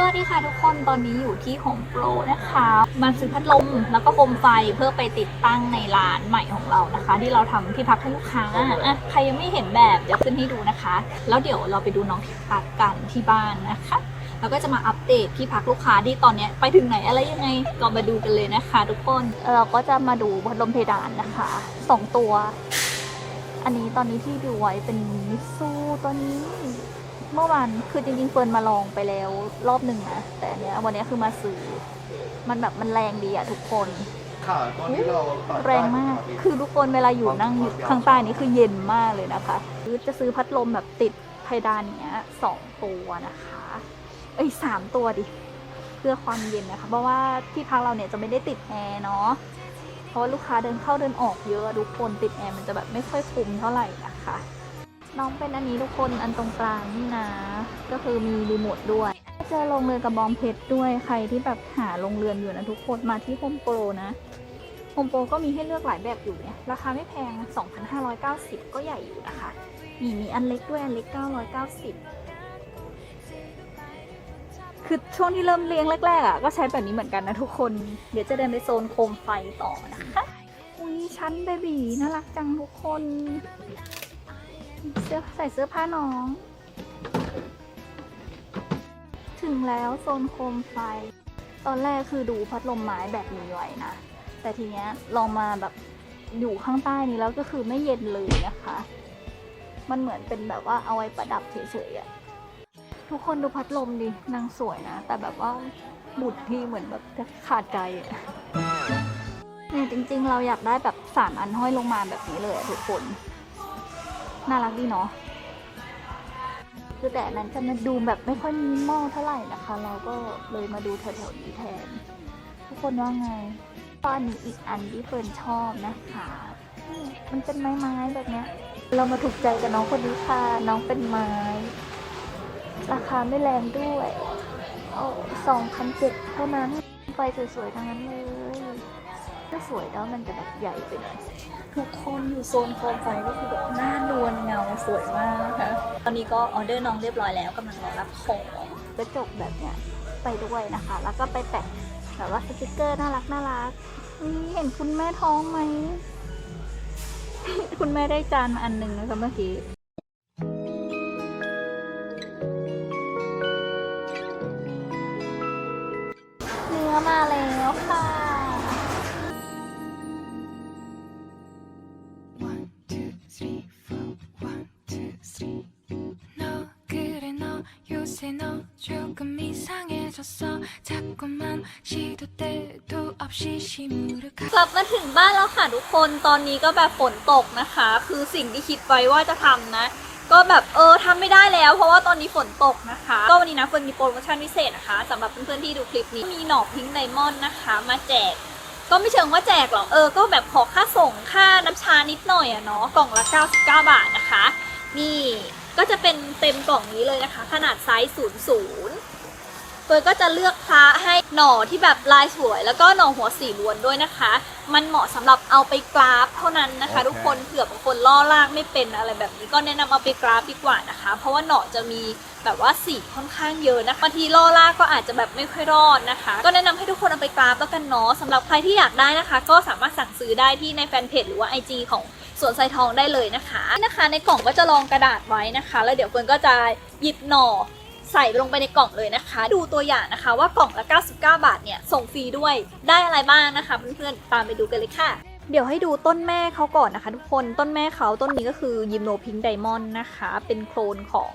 สวัสดีค่ะทุกคนตอนนี้อยู่ที่ Home Pro นะคะ มาซื้อพัดลมแล้วก็โคมไฟเพื่อไปติดตั้งในร้านใหม่ของเรานะคะ ที่เราทำที่พักให้ลูกค้าอะใครยังไม่เห็นแบบเดี๋ยวขึ้นให้ดูนะคะ แล้วเดี๋ยวเราไปดูน้องที่พักกันที่บ้านนะคะ แล้วก็จะมาอัปเดตที่พักลูกค้าที่ตอนนี้ไปถึงไหนอะไรยังไงก็มาดูกันเลยนะคะ ทุกคนเราก็จะมาดูพัดลมเพดานนะคะสองตัว อันนี้ตอนนี้ที่ดูไว้เป็นมิตซูตัวนี้ เมื่อวานคือจริงๆเฟิร์นมาลองไปแล้วรอบหนึ่งนะแต่อันเนี้ยวันเนี้ยคือมาซื้อมันแบบมันแรงดีอะทุกคน ค่ะตอนนี้เราตัดแรงมาก คือทุกคนเวลาอยู่นั่งอยู่ข้างใต้นี้คือเย็นมากเลยนะคะคือจะซื้อพัดลมแบบติดเพดานเนี้ยสองตัวนะคะ เอ้ยสามตัวดิ เพื่อความเย็นนะคะ เพราะว่าที่พักเราเนี่ยจะไม่ได้ติดแอร์เนาะ เพราะว่าลูกค้าเดินเข้าเดินออกเยอะทุกคนติดแอร์มันจะแบบไม่ค่อยคุ้มเท่าไหร่นะคะ น้องเป็นอันนี้ทุกคนอันตรงกลางนี่นะ ก็คือมีรีโมทด้วย เจอโรงเรือนกระบองเพชรด้วยใครที่แบบหาโรงเรือนอยู่นะทุกคนมาที่โฮมโปรนะโฮมโปรก็มีให้เลือกหลายแบบอยู่เนี่ยราคาไม่แพง 2,590 ก็ใหญ่อยู่นะคะมีมีอันเล็กด้วยอันเล็ก 990 คือช่วงที่เริ่มเลี้ยงแรกๆอะก็ใช้แบบนี้เหมือนกันนะทุกคน เดี๋ยวจะเดินไปโซนโคมไฟต่อนะคะ อุ้ยชั้นเบบีน่ารักจังทุกคน เสื้อใส่เสื้อผ้าน้อง ถึงแล้วโซนโคมไฟ ตอนแรกคือดูพัดลมไม้แบบนี้ไว้นะ แต่ทีเนี้ยลองมาแบบอยู่ข้างใต้นี้แล้วก็คือไม่เย็นเลยนะคะ มันเหมือนเป็นแบบว่าเอาไว้ประดับเฉยๆอะทุกคนดูพัดลมดินางสวยนะ แต่แบบว่าบุดที่เหมือนแบบขาดใจอะเนี่ยจริงๆ เราอยากได้แบบสามอันห้อยลงมาแบบนี้เลยทุกคน น่ารักดีเนาะคือแต่นั้นจะมาดูแบบไม่ค่อยมินิมอลเท่าไหร่นะคะ เราก็เลยมาดูแถวๆนี้แทน ทุกคนว่าไง ตอนนี้อีกอันที่เฟิร์นชอบนะคะ มันเป็นไม้ๆแบบเนี้ย เรามาถูกใจกับน้องคนนี้ค่ะ น้องเป็นไม้ ราคาไม่แรงด้วยโอ้สองพันเจ็ดเท่านั้น ไฟสวยๆทั้งนั้นเลย ถ้าสวยแล้วมันจะแบบใหญ่ไปหน่อยทุกคนอยู่โซนโคมไฟก็คือแบบหน้านวลเงาสวยมากนะคะตอนนี้ก็ออเดอร์น้องเรียบร้อยแล้วกำลังรอรับของกระจกแบบเนี้ยไปด้วยนะคะ แล้วก็ไปแปะแบบว่าสติกเกอร์น่ารักน่ารักนี่เห็นคุณแม่ท้องไหม คุณแม่ได้จานมาอันหนึ่งนะคะเมื่อกี้ 해졌어 자꾸만 시도 때도 없이 시무룩하 กลับมาถึงบ้านแล้วค่ะทุกคนตอนนี้ก็แบบฝนตกนะคะ คือสิ่งที่คิดไว้ว่าจะทำนะ ก็แบบเออทำไม่ได้แล้ว เพราะว่าตอนนี้ฝนตกนะคะ ก็วันนี้นะเฟิร์นมีโปรโมชั่นพิเศษนะคะสำหรับเพื่อนๆที่ดูคลิปนี้มีหนอกพิงค์ไดมอนด์นะคะ มาแจก ก็ไม่เชิงว่าแจกหรอกเออ ก็แบบขอค่าส่งค่าน้ำชานิดหน่อยอะเนาะกล่องละ 99 บาทนะคะ นี่ก็จะเป็นเต็มกล่องนี้เลยนะคะ ขนาดไซส์00 เฟิร์นก็จะเลือกพระให้หน่อที่แบบลายสวย แล้วก็หน่อหัวสีล้วนด้วยนะคะ มันเหมาะสำหรับเอาไปกราฟเท่านั้นนะคะโอเคทุกคนเผื่อบางคนล่อลากไม่เป็นอะไรแบบนี้ก็แนะนำเอาไปกราฟดีกว่านะคะ เพราะว่าหน่อจะมีแบบว่าสีค่อนข้างเยอะนะคะบางทีล่อลากก็อาจจะแบบไม่ค่อยรอดนะคะ ก็แนะนำให้ทุกคนเอาไปกราฟแล้วกันเนาะสำหรับใครที่อยากได้นะคะ ก็สามารถสั่งซื้อได้ที่ในแฟนเพจหรือว่า IG ของสวนไซทองได้เลยนะคะนี่นะคะ ในกล่องก็จะรองกระดาษไว้นะคะ แล้วเดี๋ยวเฟิร์นก็จะหยิบหน่อ ใส่ลงไปในกล่องเลยนะคะ ดูตัวอย่างนะคะว่ากล่องละ 99 บาทเนี่ยส่งฟรีด้วยได้อะไรบ้างนะคะเพื่อนๆตามไปดูกันเลยค่ะเดี๋ยวให้ดูต้นแม่เขาก่อนนะคะ ทุกคนต้นแม่เขาต้นนี้ก็คือยิมโนพิงไดมอนด์นะคะ เป็นโคลนของ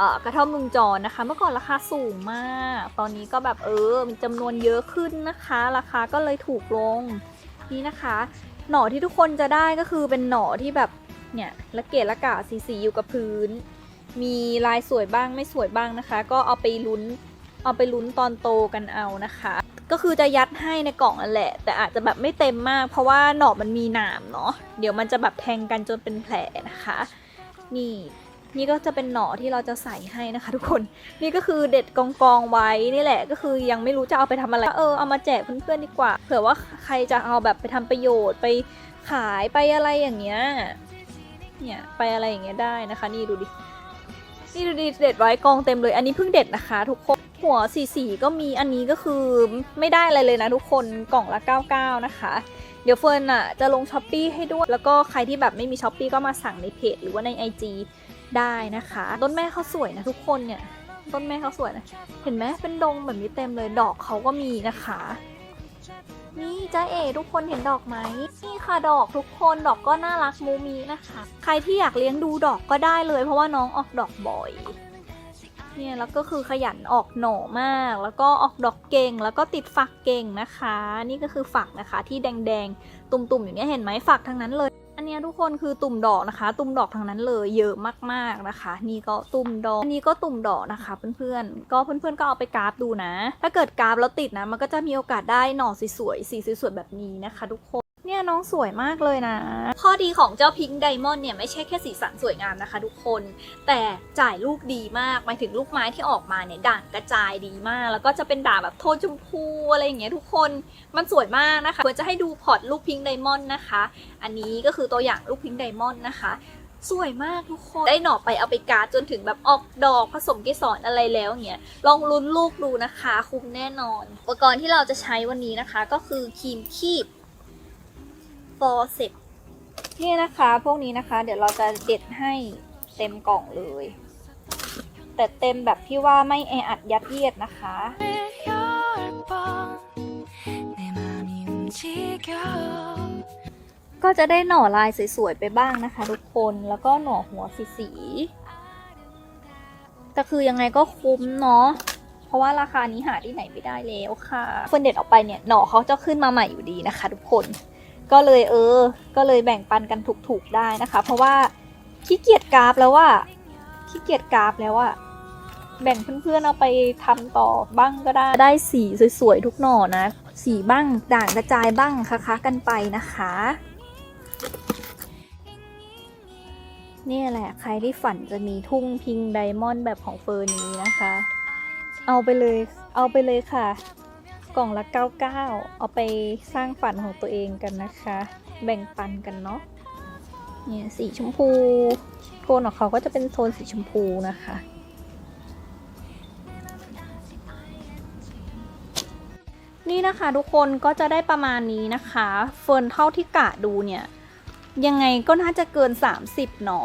อกระท่อมลุงจรนะคะ เมื่อก่อนราคาสูงมาก ตอนนี้ก็แบบเออมีจำนวนเยอะขึ้นนะคะ ราคาก็เลยถูกลงนี่นะคะ หน่อที่ทุกคนจะได้ก็คือเป็นหน่อที่แบบเนี่ยละเกะละกะสีๆอยู่กับพื้น มีลายสวยบ้างไม่สวยบ้างนะคะ ก็เอาไปลุ้นเอาไปลุ้นตอนโตกันเอานะคะ ก็คือจะยัดให้ในกล่องนั่นแหละ แต่อาจจะแบบไม่เต็มมาก เพราะว่าหนอกมันมีหนามเนาะเดี๋ยวมันจะแบบแทงกันจนเป็นแผลนะคะ นี่นี่ก็จะเป็นหน่อที่เราจะใส่ให้นะคะ ทุกคน นี่ก็คือเด็ดกองกองไว้นี่แหละ ก็คือยังไม่รู้จะเอาไปทำอะไร เออเอามาแจกเพื่อนๆดีกว่า เผื่อว่าใครจะเอาแบบไปทำประโยชน์ไปขายไปอะไรอย่างเงี้ย เนี่ยไปอะไรอย่างเงี้ยได้นะคะ นี่ดูดิ นี่ดูดิเด็ดไว้กองเต็มเลย อันนี้เพิ่งเด็ดนะคะ ทุกคน หัวสีสีก็มีอันนี้ก็คือไม่ได้อะไรเลยนะทุกคนกล่องละ 99 นะคะ เดี๋ยวเฟิร์นอะจะลงช้อปปีให้ด้วย แล้วก็ใครที่แบบไม่มีช้อปปีก็มาสั่งในเพจหรือว่าใน IG ได้นะคะ ต้นแม่เขาสวยนะทุกคนเนี่ย ต้นแม่เขาสวยนะ เห็นไหมเป็นดงแบบนี้เต็มเลย ดอกเขาก็มีนะคะ นี่จ้าเอทุกคนเห็นดอกไหมนี่ค่ะดอกทุกคนดอกก็น่ารักมูมีนะคะ ใครที่อยากเลี้ยงดูดอกก็ได้เลย เพราะว่าน้องออกดอกบ่อยเนี่ยแล้วก็คือขยันออกหน่อมาก แล้วก็ออกดอกเก่ง แล้วก็ติดฝักเก่งนะคะ นี่ก็คือฝักนะคะที่แดงๆ ตุ่มๆอย่างนี้เห็นไหมฝักทั้งนั้นเลย นเนี้ยทุกคนคือตุ่มดอกนะคะ ตุ่มดอกทางนั้นเลยเยอะมากๆนะคะ นี่ก็ตุ่มดอกอันนี้ก็ตุ่มดอกนะคะ เพื่อนๆ ก็เพื่อนๆก็เอาไปกราฟดูนะ ถ้าเกิดกราฟแล้วติดนะ มันก็จะมีโอกาสได้หน่อสวยๆสีสวยๆแบบนี้นะคะ ทุกคน เนี่ยน้องสวยมากเลยนะ ข้อดีของเจ้าพิงค์ไดมอนด์เนี่ยไม่ใช่แค่สีสันสวยงามนะคะทุกคน แต่จ่ายลูกดีมากหมายถึงลูกไม้ที่ออกมาเนี่ยด่างกระจายดีมาก แล้วก็จะเป็นด่างแบบโทนชมพูอะไรอย่างเงี้ยทุกคนมันสวยมากนะคะควรจะให้ดูพอร์ตลูกพิงค์ไดมอนด์นะคะ อันนี้ก็คือตัวอย่างลูกพิงค์ไดมอนด์นะคะสวยมากทุกคน ได้หน่อไปเอาไปกาจนถึงแบบออกดอกผสมเกสรอะไรแล้วเงี้ยลองลุ้นลูกดูนะคะ คุ้มแน่นอน อุปกรณ์ที่เราจะใช้วันนี้นะคะ ก็คือครีมคีบ 40นี่นะคะ พวกนี้นะคะ เดี๋ยวเราจะเด็ดให้เต็มกล่องเลย แต่เต็มแบบที่ว่าไม่แออัดยัดเยียดนะคะก็จะได้หน่อลายสวยๆไปบ้างนะคะ ทุกคนแล้วก็หน่อหัวสีสีแต่คือยังไงก็คุ้มเนาะเพราะว่าราคานี้หาที่ไหนไม่ได้แล้วค่ะคนเด็ดออกไปเนี่ยหน่อเขาจะขึ้นมาใหม่อยู่ดีนะคะ ทุกคน ก็เลยเออ ก็เลยแบ่งปันกันถูกๆได้นะคะ เพราะว่าขี้เกียจกราฟแล้วว่าขี้เกียจกราฟแล้วอะแบ่งเพื่อนๆเอาไปทำต่อบ้างก็ได้ ได้สีสวยๆทุกหน่อนะ สีบ้างด่างกระจายบ้างคะๆกันไปนะคะเนี่ยแหละใครที่ฝันจะมีทุ่งพิงไดมอนด์แบบของเฟอร์นี้นะคะ เอาไปเลย เอาไปเลยค่ะ กล่องละ 99 เอาไปสร้างฝันของตัวเองกันนะคะ แบ่งปันกันเนาะเนี่ยสีชมพูโทนของเขาก็จะเป็นโทนสีชมพูนะคะ นี่นะคะทุกคนก็จะได้ประมาณนี้นะคะ เฟิร์นเท่าที่กะดูเนี่ย ยังไงก็น่าจะเกิน 30 หนอ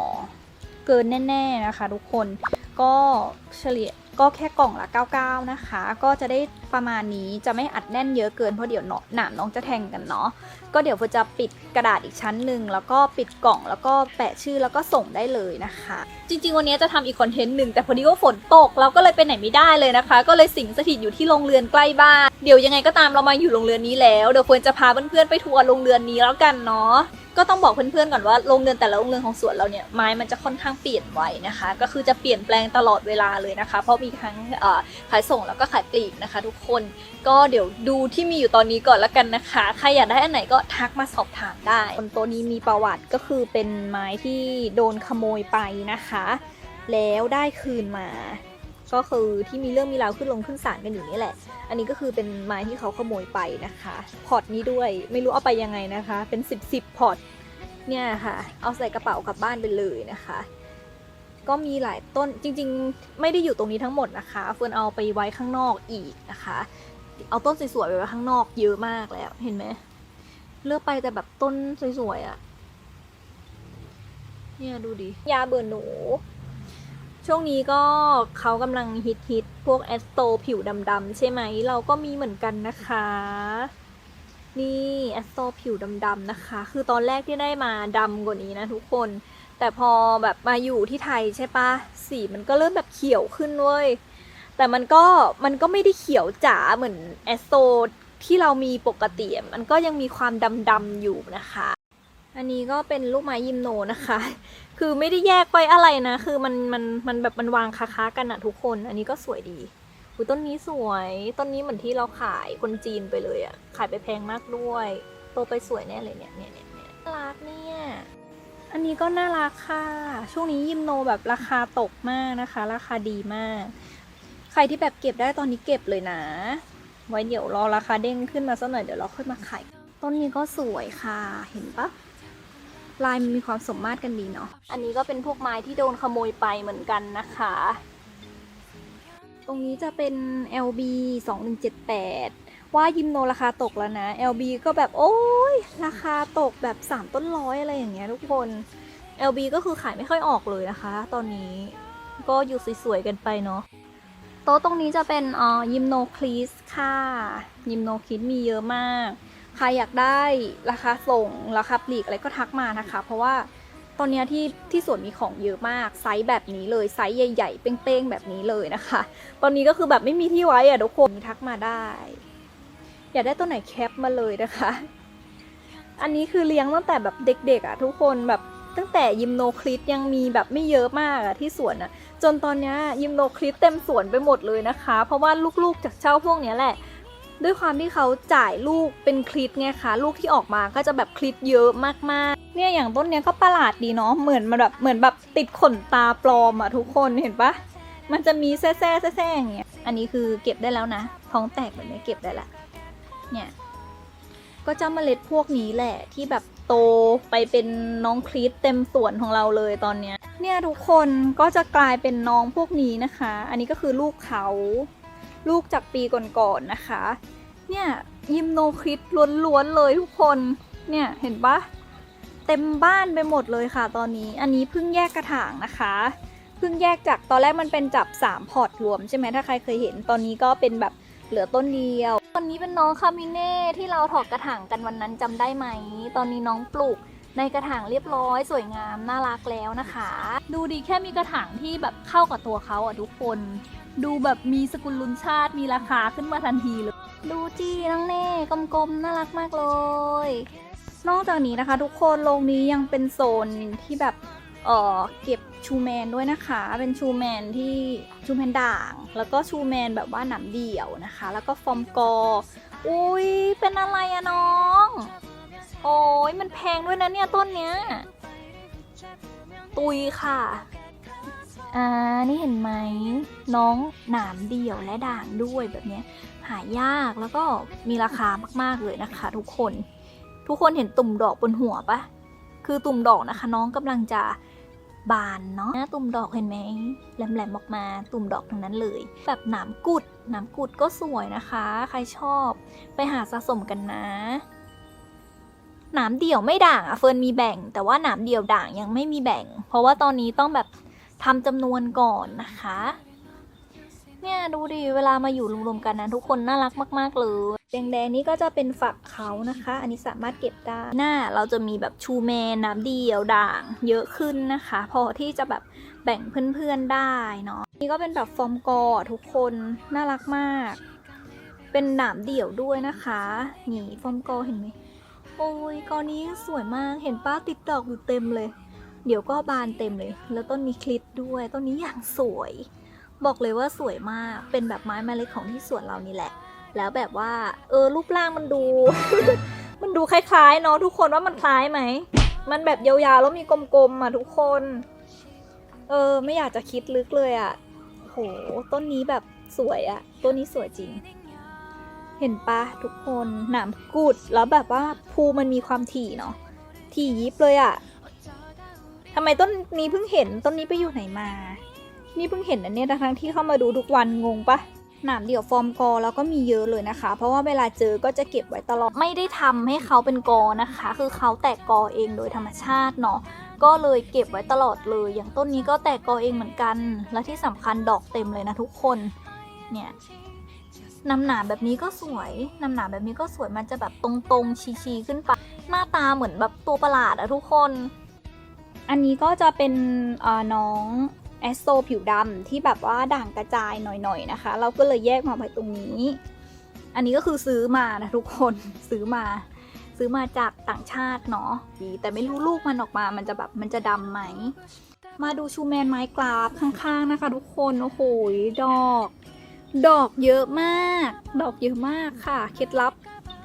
เกินแน่ ๆ นะคะทุกคนก็เฉลี่ย ก็แค่กล่องละ 99 นะคะ ก็จะได้ประมาณนี้จะไม่อัดแน่นเยอะเกินเพราะเดี๋ยวเนาะหนามน้องจะแทงกันเนาะก็เดี๋ยวเฟิร์นจะปิดกระดาษอีกชั้นหนึ่งแล้วก็ปิดกล่องแล้วก็แปะชื่อแล้วก็ส่งได้เลยนะคะ จริง ๆ วันนี้จะทำอีกคอนเทนต์หนึ่งแต่พอดีว่าฝนตกเราก็เลยไปไหนไม่ได้เลยนะคะ ก็เลยสิงสถิตอยู่ที่โรงเรือนใกล้บ้านเดี๋ยวยังไงก็ตามเรามาอยู่โรงเรือนนี้แล้วเดี๋ยวเฟิร์นจะพาเพื่อนๆไปทัวร์โรงเรือนนี้แล้วกันเนาะ ก็ต้องบอกเพื่อนๆก่อนว่าโรงเรือนแต่ละโรงเรือนของสวนเราเนี่ยไม้มันจะค่อนข้างเปลี่ยนไวนะคะ ก็คือจะเปลี่ยนแปลงตลอดเวลาเลยนะคะ เพราะมีทั้งขายส่งแล้วก็ขายปลีกนะคะ ทุกคนก็เดี๋ยวดูที่มีอยู่ตอนนี้ก่อนละกันนะคะ ใครอยากได้อันไหนก็ทักมาสอบถามได้บนตัวนี้มีประวัติก็คือเป็นไม้ที่โดนขโมยไปนะคะ แล้วได้คืนมา ก็คือที่มีเรื่องมีราวขึ้นลงขึ้นศาลกันอยู่นี่แหละ อันนี้ก็คือเป็นไม้ที่เขาขโมยไปนะคะ พอร์ตนี้ด้วยไม่รู้เอาไปยังไงนะคะ เป็น 10บสพอร์ตเนี่ยค่ะ เอาใส่กระเป๋ากลับบ้านไปเลยนะคะ ก็มีหลายต้นจริงๆ ไม่ได้อยู่ตรงนี้ทั้งหมดนะคะเฟิร์นเอาไปไว้ข้างนอกอีกนะคะ เอาต้นสวยๆไปไว้ข้างนอกเยอะมากแล้วเห็นไหมเลือกไปแต่แบบต้นสวยๆอะ่ะเนี่ยดูดิยาเบื่อหนู ช่วงนี้ก็เขากำลังฮิตฮิตพวกแอสโตผิวดำๆใช่ไหม เราก็มีเหมือนกันนะคะ นี่แอสโตผิวดำๆนะคะ คือตอนแรกที่ได้มาดำกว่านี้นะทุกคน แต่พอแบบมาอยู่ที่ไทยใช่ปะสีมันก็เริ่มแบบเขียวขึ้นเว้ย แต่มันก็มันก็ไม่ได้เขียวจ๋าเหมือนแอสโตที่เรามีปกติ มันก็ยังมีความดำๆอยู่นะคะ อันนี้ก็เป็นลูกไม้ยิมโนนะคะ คือไม่ได้แยกไปอะไรนะ คือมันมันมันแบบมันวางค้าๆกันอะทุกคน อันนี้ก็สวยดีอุ้ยต้นนี้สวย ต้นนี้เหมือนที่เราขายคนจีนไปเลยอะขายไปแพงมากด้วยโตไปสวยแน่เลยเนี่ยเนี่ยเนี่ยเนี่ยน่ารักเนี่ยอันนี้ก็น่ารักค่ะ ช่วงนี้ยิมโนแบบราคาตกมากนะคะ ราคาดีมาก ใครที่แบบเก็บได้ตอนนี้เก็บเลยนะ ไว้เดี๋ยวรอราคาเด้งขึ้นมาสักหน่อยเดี๋ยวเราค่อยมาขาย ต้นนี้ก็สวยค่ะ เห็นปะ ลายมันมีความสมมาตรกันดีเนาะ อันนี้ก็เป็นพวกไม้ที่โดนขโมยไปเหมือนกันนะคะ ตรงนี้จะเป็น LB 2178 ว่ายิมโนราคาตกแล้วนะ LB ก็แบบโอ้ยราคาตกแบบ 3 ต้นร้อยอะไรอย่างเงี้ยทุกคน LB ก็คือขายไม่ค่อยออกเลยนะคะ ตอนนี้ก็อยู่สวยๆกันไปเนาะโต๊ะตรงนี้จะเป็นอ่อยิมโนคลีสค่ะ ยิมโนคลีสมีเยอะมาก ใครอยากได้ราคาส่งราคาปลีกอะไรก็ทักมานะคะ เพราะว่าตอนนี้ที่ที่สวนมีของเยอะมากไซส์แบบนี้เลยไซส์ใหญ่ๆ เป้งๆ แบบนี้เลยนะคะ ตอนนี้ก็คือแบบไม่มีที่ไว้อะทุกคนทักมาได้ อยากได้ตัวไหนแคปมาเลยนะคะ อันนี้คือเลี้ยงตั้งแต่แบบเด็กๆอะทุกคนแบบตั้งแต่ยิมโนคลิสยังมีแบบไม่เยอะมากอะที่สวนอะจนตอนนี้ยิมโนคลิสเต็มสวนไปหมดเลยนะคะ เพราะว่าลูกๆจากเช่าพวกนี้แหละ ด้วยความที่เขาจ่ายลูกเป็นคลิปไงคะลูกที่ออกมาก็จะแบบคลิปเยอะมากๆ เนี่ยอย่างต้นเนี้ยก็ประหลาดดีเนาะเหมือนมันแบบเหมือนแบบติดขนตาปลอมอะทุกคนเห็นปะมันจะมีแซ่แซ่แซ่ๆอย่างเงี้ยอันนี้คือเก็บได้แล้วนะ ท้องแตกแบบนี้เก็บได้ละเนี่ยก็จะเมล็ดพวกนี้แหละที่แบบโตไปเป็นน้องคลีตเต็มสวนของเราเลยตอนเนี้ยเนี่ยทุกคนก็จะกลายเป็นน้องพวกนี้นะคะ อันนี้ก็คือลูกเขา ลูกจากปีก่อนๆนะคะ เนี่ยยิมโนคริสล้วนๆเลยทุกคน เนี่ยเห็นปะเต็มบ้านไปหมดเลยค่ะตอนนี้ อันนี้เพิ่งแยกกระถางนะคะ เพิ่งแยกจากตอนแรกมันเป็นจับ 3 พอร์ตรวมใช่ไหมถ้าใครเคยเห็น ตอนนี้ก็เป็นแบบเหลือต้นเดียว ตอนนี้เป็นน้องคามิเน่ที่เราถอดกระถางกันวันนั้นจำได้ไหม ตอนนี้น้องปลูก ในกระถางเรียบร้อยสวยงามน่ารักแล้วนะคะ ดูดีแค่มีกระถางที่แบบเข้ากับตัวเขาอะทุกคน ดูแบบมีสกุลลุนชาติมีราคาขึ้นมาทันทีเลย ดูจีน้องเน่กลมๆน่ารักมากเลย นอกจากนี้นะคะ ทุกคนโรงนี้ยังเป็นโซนที่แบบเออเก็บชูแมนด้วยนะคะ เป็นชูแมนที่ชูแมนด่าง แล้วก็ชูแมนแบบว่าหนำเดี่ยวนะคะ แล้วก็ฟอร์มกอ อุ้ยเป็นอะไรอะน้อง โอ้ยมันแพงด้วยนะเนี่ยต้นเนี้ย ตุยค่ะ อ่า นี่เห็นไหม น้องหนามเดี่ยวและด่างด้วยแบบเนี้ย หายากแล้วก็มีราคามากๆเลยนะคะ ทุกคน ทุกคนเห็นตุ่มดอกบนหัวปะ คือตุ่มดอกนะคะ น้องกำลังจะบานเนาะตุ่มดอกเห็นไหมแหลมๆออกมาตุ่มดอกทั้งนั้นเลย แบบหนามกุดหนามกุดก็สวยนะคะ ใครชอบไปหาสะสมกันนะ หนามเดี่ยวไม่ด่างอะเฟิร์นมีแบ่ง แต่ว่าหนามเดี่ยวด่างยังไม่มีแบ่ง เพราะว่าตอนนี้ต้องแบบทำจำนวนก่อนนะคะ เนี่ยดูดิเวลามาอยู่รวมๆกันนะทุกคนน่ารักมาก ๆ เลย แดงๆนี้ก็จะเป็นฝักเขานะคะ อันนี้สามารถเก็บได้ หน้าเราจะมีแบบชูแมนน้ำเดียวด่างเยอะขึ้นนะคะ พอที่จะแบบแบ่งเพื่อนๆได้เนาะ นี่ก็เป็นแบบฟอร์มกอทุกคนน่ารักมาก เป็นหนามเดี่ยวด้วยนะคะ นี่ฟอร์มกอเห็นไหม อ้ยกอนี้สวยมากเห็นป้าติดดอกอยู่เต็มเลย เดี๋ยวก็บานเต็มเลย แล้วต้นมีคลิปด้วยต้นนี้อย่างสวย บอกเลยว่าสวยมากเป็นแบบไม้เมล็ดของที่สวนเรานี่แหละ แล้วแบบว่า เออรูปร่างมันดู มันดูคล้ายๆเนาะทุกคนว่ามันคล้ายไหมมันแบบยาวๆแล้วมีกลมๆอะทุกคน เออ ไม่อยากจะคิดลึกเลยอะโหต้นนี้แบบสวยอะต้นนี้สวยจริง เห็นปะทุกคนหนามกุดแล้วแบบว่าภูมันมีความถี่เนาะถี่ยิบเลยอะทำไมต้นนี้เพิ่งเห็นต้นนี้ไปอยู่ไหนมา นี่เพิ่งเห็นอันเนี้ยทั้งที่เข้ามาดูทุกวันงงปะหนามเดี่ยวฟอร์มกอแล้วก็มีเยอะเลยนะคะ เพราะว่าเวลาเจอก็จะเก็บไว้ตลอดไม่ได้ทำให้เขาเป็นกอนะคะ คือเขาแตกกอเองโดยธรรมชาติเนาะก็เลยเก็บไว้ตลอดเลย อย่างต้นนี้ก็แตกกอเองเหมือนกัน และที่สำคัญดอกเต็มเลยนะทุกคนเนี่ย น้ำหนาแบบนี้ก็สวย น้ำหนาแบบนี้ก็สวย มันจะแบบตรงๆ ชี้ๆขึ้นไป หน้าตาเหมือนแบบตัวประหลาดอะทุกคน อันนี้ก็จะเป็นน้องแอสโซผิวดำที่แบบว่าด่างกระจายหน่อยๆนะคะ เราก็เลยแยกมาไว้ตรงนี้ อันนี้ก็คือซื้อมานะทุกคนซื้อมา ซื้อมาจากต่างชาติเนาะแต่ไม่รู้ลูกมันออกมา มันจะแบบมันจะดำไหม มาดูชูแมนไม้กราฟข้างๆนะคะ ทุกคน โอ้โหดอก ดอกเยอะมาก ดอกเยอะมากค่ะ เคล็ดลับ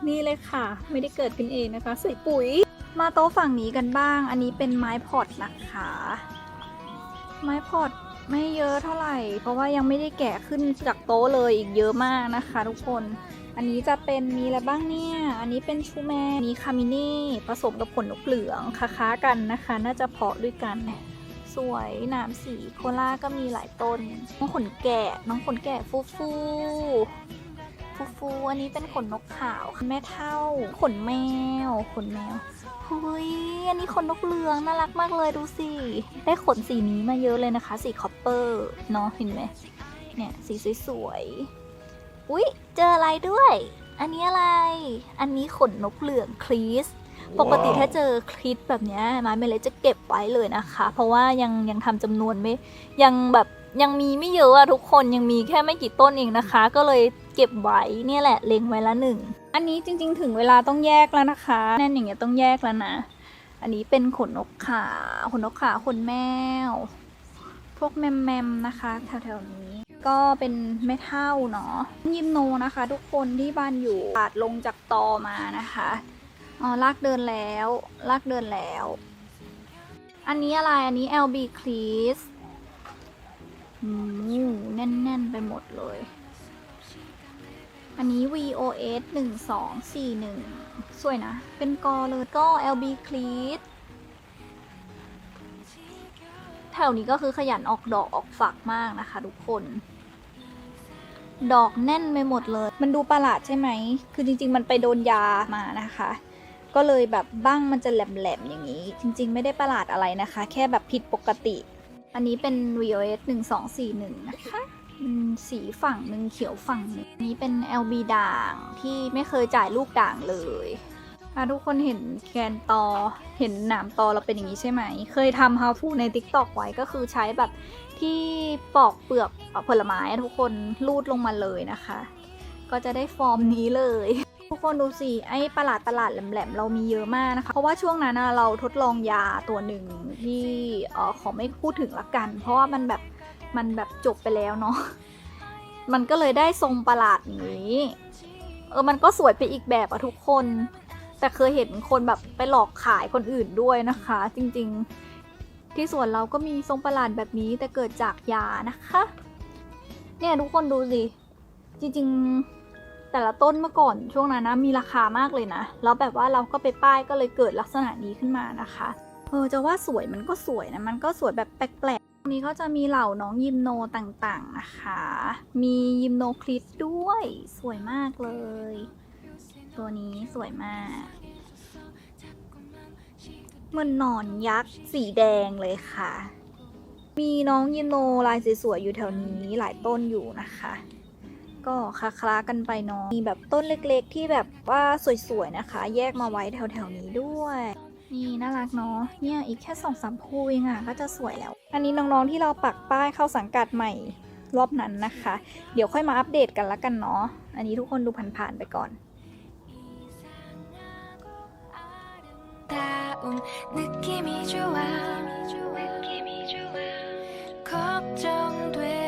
นี่เลยค่ะ ไม่ได้เกิดขึ้นเองนะคะ ใส่ปุ๋ย มาโต๊ะฝั่งนี้กันบ้าง อันนี้เป็นไม้พอตนะคะ ไม้พอตไม่เยอะเท่าไหร่ เพราะว่ายังไม่ได้แกะขึ้นจากโต๊ะเลยอีกเยอะมากนะคะ ทุกคน อันนี้จะเป็นมีอะไรบ้างเนี่ย อันนี้เป็นชูแมนมีคามิเน่ผสมกับขนนกเหลืองค้าๆกันนะคะ น่าจะเพาะด้วยกัน สวยหนามสีโคล่าก็มีหลายต้น น้องขนแกะ น้องขนแกะฟูฟูฟูฟูอันนี้เป็นขนนกขาวแม่เท่า ขนแมว ขนแมวเฮ้ยอันนี้ขนนกเหลืองน่ารักมากเลยดูสิ ได้ขนสีนี้มาเยอะเลยนะคะ สีคอปเปอร์เนาะเห็นไหมเนี่ยสีสวยๆ อุ๊ย เจออะไรด้วย อันนี้อะไร อันนี้ขนนกเหลืองคลีส ปกติถ้าเจอคลิปแบบเนี้ยไม้เมล็ดจะเก็บไว้เลยนะคะ เพราะว่ายังยังทำจำนวนไม่ยังแบบยังมีไม่เยอะอะทุกคนยังมีแค่ไม่กี่ต้นเองนะคะ ก็เลยเก็บไว้เนี่ยแหละเล็งไว้ละหนึ่งอันนี้จริง ๆ ถึงเวลาต้องแยกแล้วนะคะแน่นอย่างเงี้ยต้องแยกแล้วนะ อันนี้เป็นขนนกขาขนนกขาขนแมว พวกแมมแมมๆนะคะแถวๆนี้ก็เป็นแม่เท่าเนาะยิมโนนะคะ ทุกคนที่บ้านอยู่ปาดลงจากตอมานะคะ อ๋อลากเดินแล้วลากเดินแล้ว อันนี้อะไรอันนี้ LB c l e a s อืมแน่น ๆ ไปหมดเลย อันนี้ VOS 1241 สวยนะ เป็นกอเลยก็ LB c l e a s แถวนี้ก็คือขยันออกดอกออกฝักมากนะคะทุกคนดอกแน่นไปหมดเลย มันดูประหลาดใช่ไหม คือจริง ๆ มันไปโดนยามานะคะ ก็เลยแบบบ้างมันจะแหลมๆอย่างนี้ จริง ๆ ไม่ได้ประหลาดอะไรนะคะ แค่แบบผิดปกติ อันนี้เป็น VOS 1241 นะคะสีฝั่งหนึ่งเขียวฝั่งหนึ่งนนี้เป็น LB ด่างที่ไม่เคยจ่ายลูกด่างเลยถ้าทุกคนเห็นแกนตอ เห็นหนามตอเราเป็นอย่างนี้ใช่ไหม เคยทำ how to ใน TikTok ไว้ก็คือใช้แบบที่ปอกเปลือกผลไม้ทุกคนรูดลงมาเลยนะคะ ก็จะได้ฟอร์มนี้เลย ทุกคนดูสิ ไอ้ประหลาดประหลาดแหลมๆ เรามีเยอะมากนะคะ เพราะว่าช่วงนั้นนะเราทดลองยาตัวหนึ่งที่เออขอไม่พูดถึงละกัน เพราะว่ามันแบบมันแบบจบไปแล้วเนาะ มันก็เลยได้ทรงประหลาดนี้ เออ มันก็สวยไปอีกแบบอะทุกคน แต่เคยเห็นคนแบบไปหลอกขายคนอื่นด้วยนะคะ จริงๆ ที่สวนเราก็มีทรงประหลาดแบบนี้แต่เกิดจากยานะคะ เนี่ยทุกคนดูสิ จริงๆ แต่ละต้นเมื่อก่อนช่วงนั้นนะมีราคามากเลยนะ แล้วแบบว่าเราก็ไปป้ายก็เลยเกิดลักษณะนี้ขึ้นมานะคะเออจะว่าสวยมันก็สวยนะ มันก็สวยแบบแปลกๆตรงนี้ก็จะมีเหล่าน้องยิมโนต่างๆนะคะ มียิมโนคลิปด้วย สวยมากเลย ตัวนี้สวยมากเหมือนหนอนยักษ์สีแดงเลยค่ะ มีน้องยิมโนลายสวยๆอยู่แถวนี้หลายต้นอยู่นะคะ ก็คลาคลาๆกันไปเนาะมีแบบต้นเล็กๆที่แบบว่าสวยๆนะคะ แยกมาไว้แถวๆนี้ด้วย นี่น่ารักเนาะเนี่ยอีกแค่สองสามพูเองอะก็จะสวยแล้ว อันนี้น้องๆที่เราปักป้ายเข้าสังกัดใหม่รอบนั้นนะคะ เดี๋ยวค่อยมาอัปเดตกันละกันเนาะอันนี้ทุกคนดูผ่านๆไปก่อน 다운 느낌이 좋아 느낌이 좋아 걱정되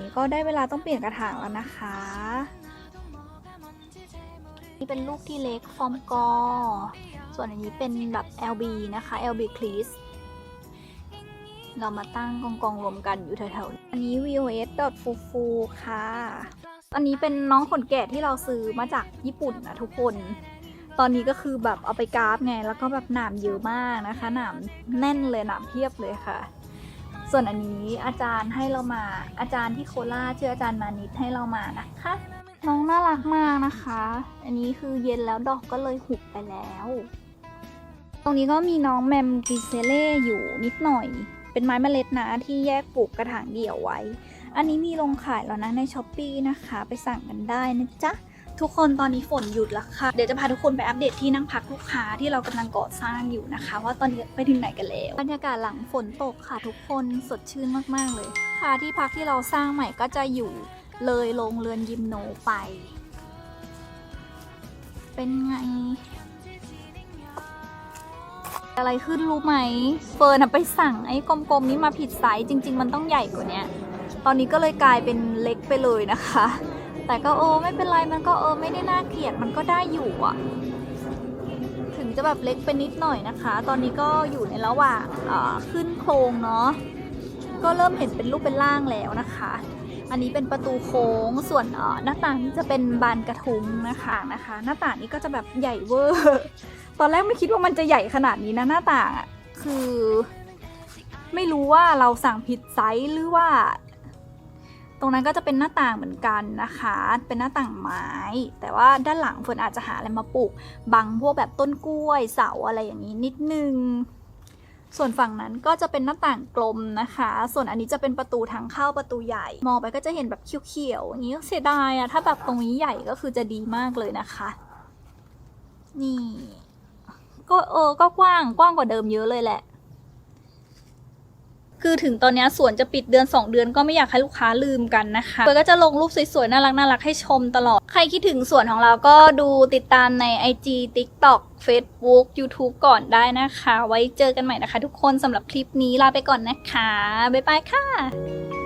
นี่เหล่านี้ก็ได้เวลาต้องเปลี่ยนกระถางแล้วนะคะ นี่เป็นลูกที่เล็กฟอร์มกอ ส่วนอันนี้เป็นแบบ LB นะคะ LB c l e a s เรามาตั้งกองกองๆรวมกันอยู่แถวๆ อันนี้ VOS ดอทฟูฟูค่ะ อันนี้เป็นน้องขนแกะที่เราซื้อมาจากญี่ปุ่นนะทุกคน ตอนนี้ก็คือแบบเอาไปกราฟไง แล้วก็แบบหนามเยอะมากนะคะ หนามแน่นเลยหนามเพียบเลยค่ะ ส่วนอันนี้อาจารย์ให้เรามา อาจารย์ที่โคราชชื่ออาจารย์มานิดให้เรามานะคะ น้องน่ารักมากนะคะ อันนี้คือเย็นแล้วดอกก็เลยหุบไปแล้ว ตรงนี้ก็มีน้องแมมกิเซเล่อยู่นิดหน่อย เป็นไม้เมล็ดนะที่แยกปลูกกระถางเดี่ยวไว้ อันนี้มีลงขายแล้วนะในช้อปปีนะคะ ไปสั่งกันได้นะจ๊ะ ทุกคนตอนนี้ฝนหยุดแล้วค่ะ เดี๋ยวจะพาทุกคนไปอัปเดตที่นั่งพักลูกค้าที่เรากำลังก่อสร้างอยู่นะคะ ว่าตอนนี้ไปถึงไหนกันแล้วบรรยากาศหลังฝนตกค่ะทุกคนสดชื่นมากๆเลย ค่ะที่พักที่เราสร้างใหม่ก็จะอยู่เลยโรงเรือนยิมโนไป เป็นไง อะไรขึ้นรู้ไหม เฟิร์นอะไปสั่งไอ้กลมๆนี้มาผิดไซส์จริง ๆ มันต้องใหญ่กว่านี้ตอนนี้ก็เลยกลายเป็นเล็กไปเลยนะคะ แต่ก็เออไม่เป็นไรมันก็เออไม่ได้น่าเกลียดมันก็ได้อยู่อะถึงจะแบบเล็กไปนิดหน่อยนะคะ ตอนนี้ก็อยู่ในระหว่างขึ้นโครงเนาะก็เริ่มเห็นเป็นรูปเป็นร่างแล้วนะคะ อันนี้เป็นประตูโค้งส่วนหน้าต่างนี่จะเป็นบานกระทุงนะคะนะคะ หน้าต่างนี้ก็จะแบบใหญ่เวอร์ตอนแรกไม่คิดว่ามันจะใหญ่ขนาดนี้นะหน้าต่างอะคือ ไม่รู้ว่าเราสั่งผิดไซส์หรือว่า ตรงนั้นก็จะเป็นหน้าต่างเหมือนกันนะคะ เป็นหน้าต่างไม้ แต่ว่าด้านหลังเฟิร์นอาจจะหาอะไรมาปลูกบังพวกแบบต้นกล้วยเสาอะไรอย่างนี้นิดนึง ส่วนฝั่งนั้นก็จะเป็นหน้าต่างกลมนะคะ ส่วนอันนี้จะเป็นประตูทางเข้าประตูใหญ่ มองไปก็จะเห็นแบบเขียวๆอย่างนี้เสียดายอะถ้าแบบตรงนี้ใหญ่ก็คือจะดีมากเลยนะคะ นี่ ก็เออก็กว้างกว้างกว่าเดิมเยอะเลยแหละ คือถึงตอนนี้สวนจะปิดเดือน 2 เดือนก็ไม่อยากให้ลูกค้าลืมกันนะคะเฟิร์นก็จะลงรูปสวยๆ น่ารักน่ารักให้ชมตลอด ใครคิดถึงสวนของเราก็ดูติดตามใน IG TikTok Facebook YouTube ก่อนได้นะคะ ไว้เจอกันใหม่นะคะ ทุกคนสำหรับคลิปนี้ลาไปก่อนนะคะ บ๊ายบายค่ะ